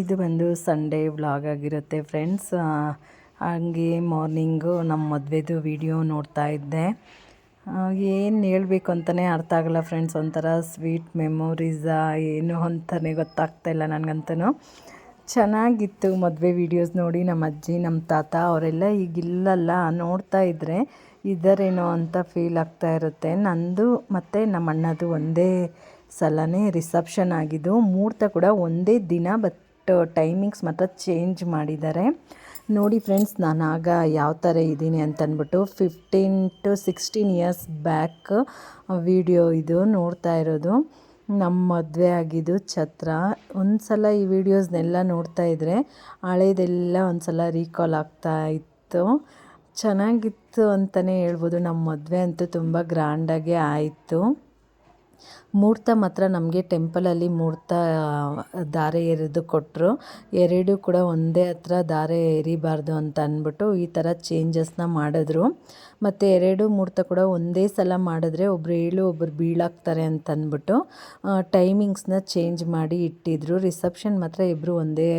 ಇದು ಬಂದು Sunday vlog ಆಗಿರುತ್ತೆ ಫ್ರೆಂಡ್ಸ್ ಹಂಗೆ ಮಾರ್ನಿಂಗು ನಮ್ಮ ಮದುವೆದು ವಿಡಿಯೋ ನೋಡ್ತಾ ಇದ್ದೆ. ಏನು ಹೇಳಬೇಕು ಅಂತಲೇ ಅರ್ಥ ಆಗಲ್ಲ ಫ್ರೆಂಡ್ಸ್ ಒಂಥರ ಸ್ವೀಟ್ ಮೆಮೊರೀಸಾ ಏನು ಅಂತಲೇ ಗೊತ್ತಾಗ್ತಾ ಇಲ್ಲ ನನಗಂತೂ ಚೆನ್ನಾಗಿತ್ತು ಮದುವೆ ವೀಡಿಯೋಸ್ ನೋಡಿ ನಮ್ಮ ಅಜ್ಜಿ ನಮ್ಮ ತಾತ ಅವರೆಲ್ಲ ಈಗಿಲ್ಲಲ್ಲ, ನೋಡ್ತಾ ಇದ್ದರೆ ಇದರೇನೋ ಅಂತ ಫೀಲ್ ಆಗ್ತಾ ಇರುತ್ತೆ. ನಂದು ಮತ್ತು ನಮ್ಮ ಅಣ್ಣದು ಒಂದೇ ಸಲನೇ ರಿಸೆಪ್ಷನ್ ಆಗಿದ್ದು ಮೂರ್ತ ಕೂಡ ಒಂದೇ ದಿನ ಬಟ್ ಟೈಮಿಂಗ್ಸ್ ಮಾತ್ರ ಚೇಂಜ್ ಮಾಡಿದ್ದಾರೆ. ನೋಡಿ ಫ್ರೆಂಡ್ಸ್ ನಾನು ಆಗ ಯಾವ ಥರ ಇದ್ದೀನಿ ಅಂತಂದ್ಬಿಟ್ಟು fifteen to sixteen years back video ಇದು ನೋಡ್ತಾ ಇರೋದು. ನಮ್ಮ ಮದುವೆ ಆಗಿದ್ದು ಛತ್ರ. ಒಂದು ಸಲ ಈ ವಿಡಿಯೋಸ್ನೆಲ್ಲ ನೋಡ್ತಾ ಇದ್ದರೆ ಹಳೇದೆಲ್ಲ ಒಂದು ಸಲ ರೀಕಾಲ್ ಆಗ್ತಾ ಇತ್ತು. ಚೆನ್ನಾಗಿತ್ತು ಅಂತಲೇ ಹೇಳ್ಬೋದು. ನಮ್ಮ ಮದುವೆ ಅಂತೂ ತುಂಬ ಗ್ರ್ಯಾಂಡಾಗೆ ಆಯಿತು. ಮುಹೂರ್ತ ಮಾತ್ರ ನಮಗೆ ಟೆಂಪಲಲ್ಲಿ ಮುಹೂರ್ತ ದಾರೆ ಎರೆದು ಕೊಟ್ಟರು ಎರಡು ಕೂಡ ಒಂದೇ ಹತ್ರ ದಾರೆ ಎರಿಬಾರ್ದು ಅಂತ ಅಂದ್ಬಿಟ್ಟು ಈ ಥರ ಚೇಂಜಸ್ನ ಮಾಡಿದ್ರು. ಮತ್ತು ಎರಡು ಮುಹೂರ್ತ ಕೂಡ ಒಂದೇ ಸಲ ಮಾಡಿದ್ರೆ ಒಬ್ಬರು ಏಳು ಒಬ್ಬರು ಬೀಳಾಗ್ತಾರೆ ಅಂತ ಅಂದ್ಬಿಟ್ಟು ಟೈಮಿಂಗ್ಸ್ನ ಚೇಂಜ್ ಮಾಡಿ ಇಟ್ಟಿದ್ರು. ರಿಸೆಪ್ಷನ್ ಮಾತ್ರ ಇಬ್ಬರು ಒಂದೇ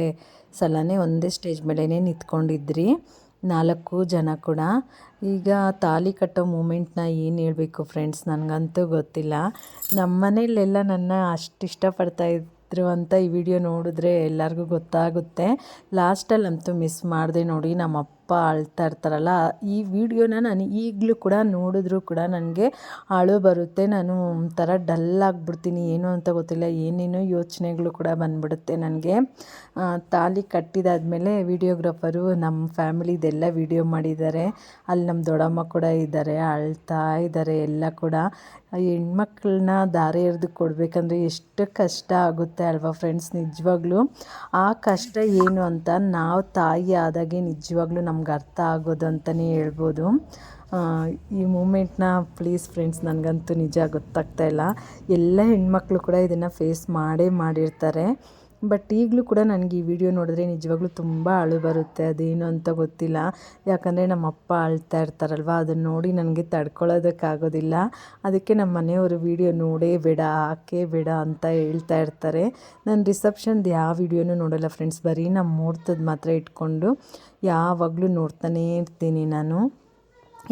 ಸಲನೇ, ಒಂದೇ ಸ್ಟೇಜ್ ಮೇಲೇ ನಿಂತ್ಕೊಂಡಿದ್ರಿ. ನಾಲ್ಕು ಜನ ಕೂಡ. ಈಗ ತಾಲಿ ಕಟ್ಟೋ ಮೂಮೆಂಟ್ನ ಏನು ಹೇಳಬೇಕು ಫ್ರೆಂಡ್ಸ್ ನನಗಂತೂ ಗೊತ್ತಿಲ್ಲ. ನಮ್ಮ ಮನೇಲೆಲ್ಲ ನನ್ನ ಅಷ್ಟು ಇಷ್ಟಪಡ್ತಾ ಇದ್ರು ಅಂತ ಈ ವಿಡಿಯೋ ನೋಡಿದ್ರೆ ಎಲ್ಲರಿಗೂ ಗೊತ್ತಾಗುತ್ತೆ. ಲಾಸ್ಟಲ್ಲಂತೂ ಮಿಸ್ ಮಾಡಿದೆ ನೋಡಿ ನಮ್ಮ ಅಪ್ಪ ಅಳ್ತಾ ಇರ್ತಾರಲ್ಲ, ಈ ವಿಡಿಯೋನ ನಾನು ಈಗಲೂ ಕೂಡ ನೋಡಿದ್ರೂ ಕೂಡ ನನಗೆ ಅಳು ಬರುತ್ತೆ. ನಾನು ಒಂಥರ ಡಲ್ ಆಗಿಬಿಡ್ತೀನಿ. ಏನು ಅಂತ ಗೊತ್ತಿಲ್ಲ. ಏನೇನೋ ಯೋಚನೆಗಳು ಕೂಡ ಬಂದ್ಬಿಡುತ್ತೆ ನನಗೆ. ತಾಲಿ ಕಟ್ಟಿದಾದ್ಮೇಲೆ ವಿಡಿಯೋಗ್ರಾಫರು ನಮ್ಮ ಫ್ಯಾಮಿಲಿದೆಲ್ಲ ವಿಡಿಯೋ ಮಾಡಿದ್ದಾರೆ. ಅಲ್ಲಿ ನಮ್ಮ ದೊಡ್ಡಮ್ಮ ಕೂಡ ಇದ್ದಾರೆ, ಅಳ್ತಾ ಇದ್ದಾರೆ ಎಲ್ಲ ಕೂಡ. ಹೆಣ್ಮಕ್ಳನ್ನ ದಾರಿ ಎರೆದು ಕೊಡಬೇಕಂದ್ರೆ ಎಷ್ಟು ಕಷ್ಟ ಆಗುತ್ತೆ ಅಲ್ವಾ ಫ್ರೆಂಡ್ಸ್ ನಿಜವಾಗ್ಲೂ. ಆ ಕಷ್ಟ ಏನು ಅಂತ ನಾವು ತಾಯಿ ಆದಾಗೆ ನಿಜವಾಗ್ಲೂ ನಮ್ಗೆ ಅರ್ಥ ಆಗೋದು ಅಂತಲೇ ಹೇಳ್ಬೋದು. ಈ ಮೂಮೆಂಟ್ನ ಪ್ಲೀಸ್ ಫ್ರೆಂಡ್ಸ್ ನನಗಂತೂ ನಿಜ ಗೊತ್ತಾಗ್ತಾ ಇಲ್ಲ. ಎಲ್ಲ ಹೆಣ್ಮಕ್ಳು ಕೂಡ ಇದನ್ನು ಫೇಸ್ ಮಾಡೇ ಮಾಡಿರ್ತಾರೆ. ಬಟ್ ಈಗಲೂ ಕೂಡ ನನಗೆ ಈ ವಿಡಿಯೋ ನೋಡಿದ್ರೆ ನಿಜವಾಗ್ಲೂ ತುಂಬ ಅಳು ಬರುತ್ತೆ. ಅದೇನು ಅಂತ ಗೊತ್ತಿಲ್ಲ. ಯಾಕಂದರೆ ನಮ್ಮ ಅಪ್ಪ ಅಳ್ತಾ ಇರ್ತಾರಲ್ವ? ಅದನ್ನು ನೋಡಿ ನನಗೆ ತಡ್ಕೊಳ್ಳೋದಕ್ಕಾಗೋದಿಲ್ಲ ಅದಕ್ಕೆ ನಮ್ಮ ಮನೆಯವರು ವಿಡಿಯೋ ನೋಡೇ ಬೇಡ, ಹಾಕೇ ಬೇಡ ಅಂತ ಹೇಳ್ತಾ ಇರ್ತಾರೆ. ನಾನು ರಿಸೆಪ್ಷನ್ದು ಯಾವ ವಿಡಿಯೋನೂ ನೋಡೋಲ್ಲ ಫ್ರೆಂಡ್ಸ್. ಬರೀ ನಮ್ಮ ಮುಹೂರ್ತದ ಮಾತ್ರ ಇಟ್ಕೊಂಡು ಯಾವಾಗಲೂ ನೋಡ್ತಾನೇ ಇರ್ತೀನಿ ನಾನು.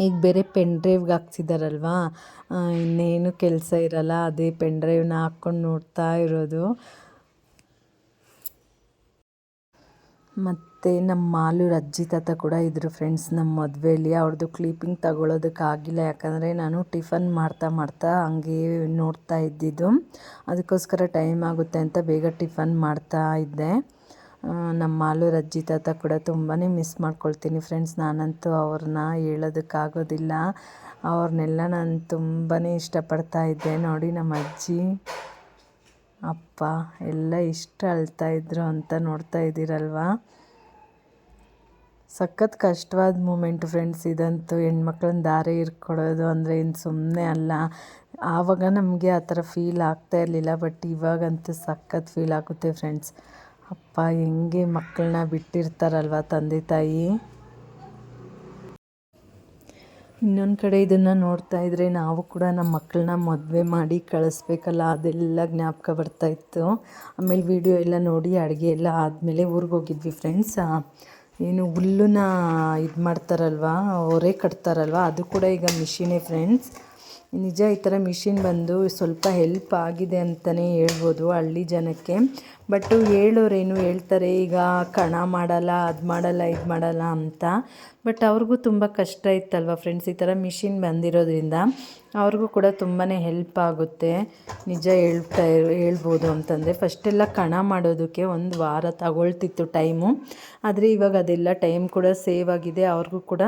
ಈಗ ಬೇರೆ ಪೆನ್ ಡ್ರೈವ್ಗೆ ಹಾಕ್ಸಿದಾರಲ್ವಾ? ಇನ್ನೇನು ಕೆಲಸ ಇರಲ್ಲ. ಅದೇ ಪೆನ್ ಡ್ರೈವ್ನ ಹಾಕ್ಕೊಂಡು ನೋಡ್ತಾ ಇರೋದು. ಮತ್ತು ನಮ್ಮ ಮಾಲೂರು ಅಜ್ಜಿ ತಾತ ಕೂಡ ಇದ್ದರು ಫ್ರೆಂಡ್ಸ್ ನಮ್ಮ ಮದುವೆಯಲ್ಲಿ ಅವ್ರದ್ದು ಕ್ಲೀಪಿಂಗ್ ತಗೊಳ್ಳೋದಕ್ಕಾಗಿಲ್ಲ ಯಾಕಂದರೆ ನಾನು ಟಿಫನ್ ಮಾಡ್ತಾ ಮಾಡ್ತಾ ಹಂಗೆ ನೋಡ್ತಾ ಇದ್ದಿದ್ದು. ಅದಕ್ಕೋಸ್ಕರ ಟೈಮ್ ಆಗುತ್ತೆ ಅಂತ ಬೇಗ ಟಿಫನ್ ಮಾಡ್ತಾ ಇದ್ದೆ. ನಮ್ಮ ಮಾಲೂರು ಅಜ್ಜಿ ತಾತ ಕೂಡ ತುಂಬಾ ಮಿಸ್ ಮಾಡ್ಕೊಳ್ತೀನಿ ಫ್ರೆಂಡ್ಸ್ ನಾನಂತೂ ಅವ್ರನ್ನ ಹೇಳೋದಕ್ಕಾಗೋದಿಲ್ಲ ಅವ್ರನ್ನೆಲ್ಲ ನಾನು ತುಂಬಾ ಇಷ್ಟಪಡ್ತಾ ಇದ್ದೆ. ನೋಡಿ ನಮ್ಮ ಅಜ್ಜಿ. ಅಪ್ಪ, ಎಲ್ಲ ಇಷ್ಟು ಅಳ್ತಾ ಇದ್ರು ಅಂತ ನೋಡ್ತಾ ಇದ್ದೀರಲ್ವಾ? ಸಖತ್ ಕಷ್ಟವಾದ ಮೂಮೆಂಟ್ ಫ್ರೆಂಡ್ಸ್ ಇದಂತೂ ಹೆಣ್ಮಕ್ಳನ್ನ ದಾರಿ ಇರ್ಕೊಡೋದು ಅಂದರೆ ಏನು ಸುಮ್ಮನೆ ಅಲ್ಲ. ಆವಾಗ ನಮಗೆ ಆ ಥರ ಫೀಲ್ ಆಗ್ತಾ ಇರಲಿಲ್ಲ, ಬಟ್ ಇವಾಗಂತೂ ಸಖತ್ ಫೀಲ್ ಆಗುತ್ತೆ ಫ್ರೆಂಡ್ಸ್. ಅಪ್ಪ, ಹೆಂಗೆ ಮಕ್ಕಳನ್ನ ಬಿಟ್ಟಿರ್ತಾರಲ್ವ ತಂದೆ ತಾಯಿ? ಇನ್ನೊಂದು ಕಡೆ ಇದನ್ನು ನೋಡ್ತಾ ಇದ್ದರೆ ನಾವು ಕೂಡ ನಮ್ಮ ಮಕ್ಕಳನ್ನ ಮದುವೆ ಮಾಡಿ ಕಳಿಸ್ಬೇಕಲ್ಲ, ಅದೆಲ್ಲ ಜ್ಞಾಪಕ ಬರ್ತಾಯಿತ್ತು ಆಮೇಲೆ ವಿಡಿಯೋ ಎಲ್ಲ ನೋಡಿ ಅಡುಗೆ ಎಲ್ಲ ಆದಮೇಲೆ ಊರಿಗೆ ಹೋಗಿದ್ವಿ ಫ್ರೆಂಡ್ಸ್ ಏನು ಹುಲ್ಲನ್ನ ಇದು ಮಾಡ್ತಾರಲ್ವ ಒರೆ ಕಟ್ತಾರಲ್ವ, ಅದು ಕೂಡ ಈಗ ಮಿಷಿನೇ ಫ್ರೆಂಡ್ಸ್ ನಿಜ ಈ ಥರ ಮಿಷಿನ್ ಬಂದು ಸ್ವಲ್ಪ ಹೆಲ್ಪ್ ಆಗಿದೆ ಅಂತಲೇ ಹೇಳ್ಬೋದು ಹಳ್ಳಿ ಜನಕ್ಕೆ. ಬಟ್ಟು ಹೇಳೋರೇನು ಹೇಳ್ತಾರೆ, ಈಗ ಕಣ ಮಾಡಲ್ಲ, ಅದು ಮಾಡಲ್ಲ, ಇದು ಮಾಡಲ್ಲ ಅಂತ. ಬಟ್ ಅವ್ರಿಗೂ ತುಂಬ ಕಷ್ಟ ಇತ್ತಲ್ವ ಫ್ರೆಂಡ್ಸ್ ಈ ಥರ ಮಿಷಿನ್ ಬಂದಿರೋದ್ರಿಂದ ಅವ್ರಿಗೂ ಕೂಡ ತುಂಬಾ ಹೆಲ್ಪ್ ಆಗುತ್ತೆ. ನಿಜ ಹೇಳ್ತಾ ಹೇಳ್ಬೋದು ಅಂತಂದರೆ ಫಸ್ಟೆಲ್ಲ ಕಣ ಮಾಡೋದಕ್ಕೆ ಒಂದು ವಾರ ತಗೊಳ್ತಿತ್ತು ಟೈಮು ಆದರೆ ಇವಾಗ ಅದೆಲ್ಲ ಟೈಮ್ ಕೂಡ ಸೇವ್ ಆಗಿದೆ. ಅವ್ರಿಗೂ ಕೂಡ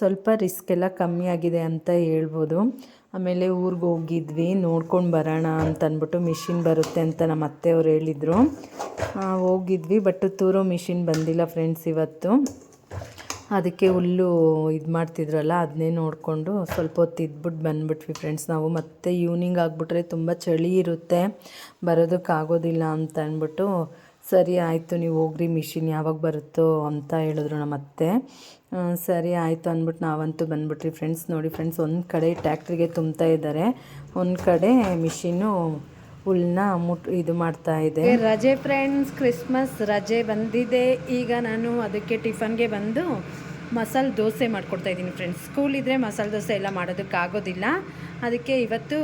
ಸ್ವಲ್ಪ ರಿಸ್ಕ್ ಎಲ್ಲ ಕಮ್ಮಿ ಆಗಿದೆ ಅಂತ ಹೇಳ್ಬೋದು. ಆಮೇಲೆ ಊರಿಗೆ ಹೋಗಿದ್ವಿ, ನೋಡ್ಕೊಂಡು ಬರೋಣ ಅಂತ ಅಂದ್ಬಿಟ್ಟು ಮಿಷಿನ್ ಬರುತ್ತೆ ಅಂತ ನಮ್ಮ ಅತ್ತೆಯವ್ರು ಹೇಳಿದರು. ಹೋಗಿದ್ವಿ, ಬಟ್ ತೂರೋ ಮಿಷಿನ್ ಬಂದಿಲ್ಲ ಫ್ರೆಂಡ್ಸ್ ಇವತ್ತು. ಅದಕ್ಕೆ ಹುಲ್ಲು ಇದು ಮಾಡ್ತಿದ್ರಲ್ಲ ಅದನ್ನೇ ನೋಡಿಕೊಂಡು ಸ್ವಲ್ಪ ಹೊತ್ತು ಇದ್ಬಿಟ್ಟು ಬಂದ್ಬಿಟ್ವಿ ಫ್ರೆಂಡ್ಸ್ ನಾವು. ಮತ್ತೆ ಈವ್ನಿಂಗ್ ಆಗಿಬಿಟ್ರೆ ತುಂಬ ಚಳಿ ಇರುತ್ತೆ, ಬರೋದಕ್ಕಾಗೋದಿಲ್ಲ ಅಂತ ಅಂದ್ಬಿಟ್ಟು ಸರಿ ಆಯಿತು, ನೀವು ಹೋಗ್ರಿ, ಮಿಷಿನ್ ಯಾವಾಗ ಬರುತ್ತೋ ಅಂತ ಹೇಳಿದ್ರು ನಮ್ಮ ಅತ್ತೆ. ಸರಿ ಆಯಿತು ಅಂದ್ಬಿಟ್ಟು ನಾವಂತೂ ಬಂದ್ಬಿಟ್ರಿ ಫ್ರೆಂಡ್ಸ್. ನೋಡಿ ಫ್ರೆಂಡ್ಸ್, ಒಂದು ಕಡೆ ಟ್ಯಾಕ್ಟ್ರಿಗೆ ತುಂಬ್ತಾ ಇದ್ದಾರೆ ಒಂದು ಕಡೆ ಮಿಷಿನ್ನು ಹುಲ್ನ ಮುಟ್, ಇದು ಮಾಡ್ತಾ ಇದೆ. ರಜೆ ಫ್ರೆಂಡ್ಸ್, ಕ್ರಿಸ್ಮಸ್ ರಜೆ ಬಂದಿದೆ. ಈಗ ನಾನು ಅದಕ್ಕೆ ಟಿಫನ್ಗೆ ಬಂದು ಮಸಾಲೆ ದೋಸೆ ಮಾಡ್ಕೊಡ್ತಾ ಇದ್ದೀನಿ ಫ್ರೆಂಡ್ಸ್. ಸ್ಕೂಲ್ ಇದ್ದರೆ ಮಸಾಲೆ ದೋಸೆ ಎಲ್ಲ ಮಾಡೋದಕ್ಕಾಗೋದಿಲ್ಲ. ಅದಕ್ಕೆ ಇವತ್ತು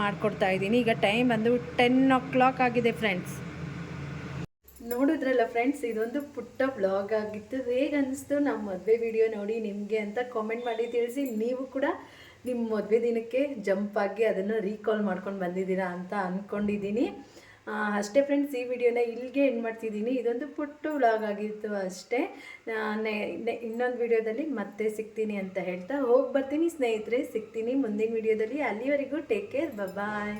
ಮಾಡ್ಕೊಡ್ತಾ ಇದ್ದೀನಿ. ಈಗ ಟೈಮ್ ಬಂದು ಟೆನ್ ಓ ಕ್ಲಾಕ್ ಆಗಿದೆ ಫ್ರೆಂಡ್ಸ್. ನೋಡಿದ್ರಲ್ಲ ಫ್ರೆಂಡ್ಸ್ ಇದೊಂದು ಪುಟ್ಟ ಬ್ಲಾಗ್ ಆಗಿತ್ತು. ಹೇಗೆ ಅನಿಸ್ತು ನಮ್ಮ ಮದುವೆ ವಿಡಿಯೋ ನೋಡಿ ನಿಮಗೆ ಅಂತ ಕಾಮೆಂಟ್ ಮಾಡಿ ತಿಳಿಸಿ. ನೀವು ಕೂಡ ನಿಮ್ಮ ಮದುವೆ ದಿನಕ್ಕೆ ಜಂಪ್ ಆಗಿ ಅದನ್ನು ರೀಕಾಲ್ ಮಾಡ್ಕೊಂಡು ಬಂದಿದ್ದೀರಾ ಅಂತ ಅಂದ್ಕೊಂಡಿದ್ದೀನಿ ಅಷ್ಟೇ ಫ್ರೆಂಡ್ಸ್ ಈ ವಿಡಿಯೋನ ಇಲ್ಲಿಗೆ ಎಂಡ್ ಮಾಡ್ತಿದ್ದೀನಿ. ಇದೊಂದು ಪುಟ್ಟ ವ್ಲಾಗ್ ಆಗಿತ್ತು ಅಷ್ಟೇ. ಇನ್ನೊಂದು ವಿಡಿಯೋದಲ್ಲಿ ಮತ್ತೆ ಸಿಗ್ತೀನಿ ಅಂತ ಹೇಳ್ತಾ ಹೋಗಿ ಬರ್ತೀನಿ ಸ್ನೇಹಿತರೆ, ಸಿಗ್ತೀನಿ ಮುಂದಿನ ವಿಡಿಯೋದಲ್ಲಿ ಅಲ್ಲಿವರೆಗೂ ಟೇಕ್ ಕೇರ್ ಬಾಯ್